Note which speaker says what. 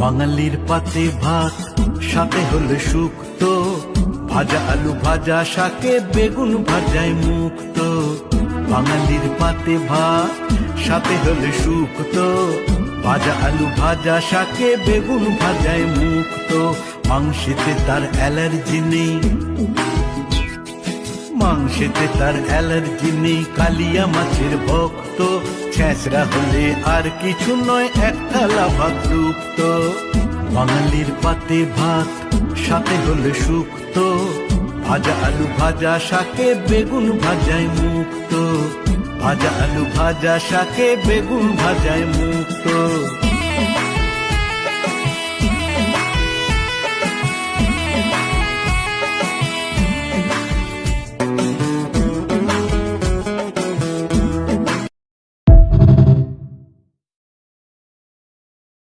Speaker 1: বাঙালির পাতে ভাত, সাথে হলে শুক্তো। ভাজা আলু ভাজা, শাকে বেগুন ভাজায় মুক্ত। বাঙালির পাতে ভাত, সাথে হলে শুক্তো। ভাজা আলু ভাজা, শাকে বেগুন ভাজায় মুক্ত। মাংসেতে তার অ্যালার্জি নেই। মাংসেতে তার অ্যালার্জি নেই, কালিয়া মাছের ভক্ত। ছেঁচড়া হলে আর কিছু নয়, একটা লাভাত রুক্ত বাঙালির পাতে ভাত, সাথে হলে শুক্ত। ভাজা আলু ভাজা, শাকে বেগুন ভাজায় মুক্ত। ভাজা আলু ভাজা, শাকে বেগুন ভাজায় মুক্ত।